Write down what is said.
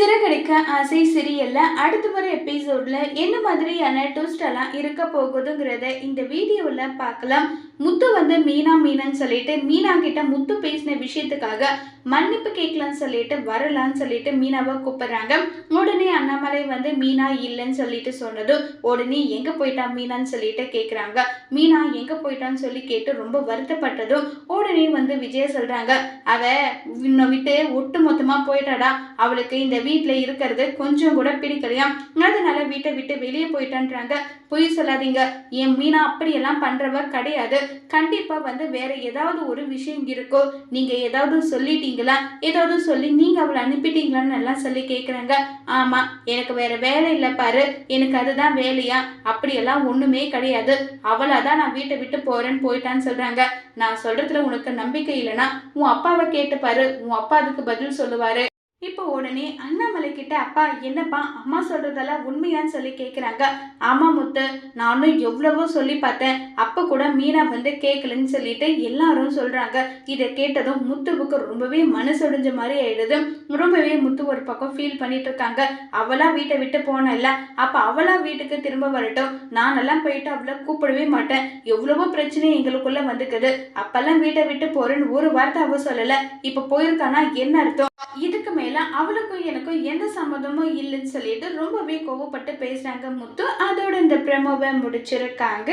சிறகடிக்க ஆசை சரியல்ல அடுத்து வர எபிசோட்ல என்ன மாதிரியான ட்விஸ்ட் எல்லாம் இருக்க போகுதுங்கிறத இந்த வீடியோவில் பார்க்கலாம். முத்து வந்து மீனா சொல்லிட்டு மீனா கிட்ட முத்து பேசின விஷயத்துக்காக மன்னிப்பு கேட்கலான்னு சொல்லிட்டு வரலான்னு சொல்லிட்டு மீனாவை கூப்பிடுறாங்க. உடனே அண்ணாமலை வந்து மீனா இல்லைன்னு சொல்லிட்டு சொன்னதும் உடனே எங்க போயிட்டா மீனான்னு சொல்லிட்டு கேட்குறாங்க மீனா எங்க போயிட்டான்னு சொல்லி கேட்டு ரொம்ப வருத்தப்பட்டதும் உடனே வந்து விஜய சொல்றாங்க அவ உன்னை விட்டு ஒட்டு மொத்தமா போயிட்டாடா. அவளுக்கு இந்த வீட்டுல இருக்கிறது கொஞ்சம் கூட பிடிக்கலையாம் அதனால வீட்டை விட்டு வெளியே போயிட்டான்றாங்க. பொய் சொல்லாதீங்க. என் மீனா அப்படியெல்லாம் பண்றவ கிடையாது. கண்டிப்பா வந்து வேற ஏதாவது ஒரு விஷயம் இருக்கோ நீங்க ஏதாவது சொல்லிட்டீங்களா? ஏதாவது சொல்லி நீங்க அவளை அனுப்பிட்டீங்களான்னு எல்லாம் சொல்லி கேட்குறாங்க ஆமா எனக்கு வேற வேலை இல்லை பாரு. எனக்கு அதுதான் வேலையா? அப்படியெல்லாம் ஒண்ணுமே கிடையாது. அவளை தான் நான் வீட்டை விட்டு போறேன்னு போயிட்டான்னு சொல்றாங்க. நான் சொல்றதுல உனக்கு நம்பிக்கை இல்லைன்னா உன் அப்பாவை கேட்டு பாரு. உன் அப்பா அதுக்கு பதில் சொல்லுவாரு. இப்போ உடனே அண்ணாமலை கிட்ட அப்பா என்னப்பா? அம்மா சொல்றதெல்லாம் உண்மையான்னு சொல்லி கேட்குறாங்க ஆமா முத்து. நானும் எவ்வளவோ சொல்லி பார்த்தேன். அப்போ கூட மீனா வந்து கேட்கலன்னு சொல்லிட்டு எல்லாரும் சொல்றாங்க. இதை கேட்டதும் முத்துவுக்கு ரொம்பவே மனசொடிஞ்ச மாதிரி ஆயிடுது. ரொம்பவே முத்து ஒரு பக்கம் ஃபீல் பண்ணிட்டு இருக்காங்க. அவளா வீட்டை விட்டு போனல அப்ப அவளா வீட்டுக்கு திரும்ப வரட்டும். நானெல்லாம் போயிட்டு அவளை கூப்பிடவே மாட்டேன். எவ்வளவோ பிரச்சனை எங்களுக்குள்ள வந்துக்குது. அப்பெல்லாம் வீட்டை விட்டு போறேன்னு ஒரு வார்த்தை அவ சொல்லல. இப்ப போயிருக்கானா? என்ன அர்த்தம்? இது மேல அவளுக்கும் எனக்கும் எந்த சம்மதமும் இல்லைன்னு சொல்லிட்டு ரொம்பவே கோவப்பட்டு பேசுறாங்க முத்து. அதோட இந்த ப்ரெமோவை முடிச்சிருக்காங்க.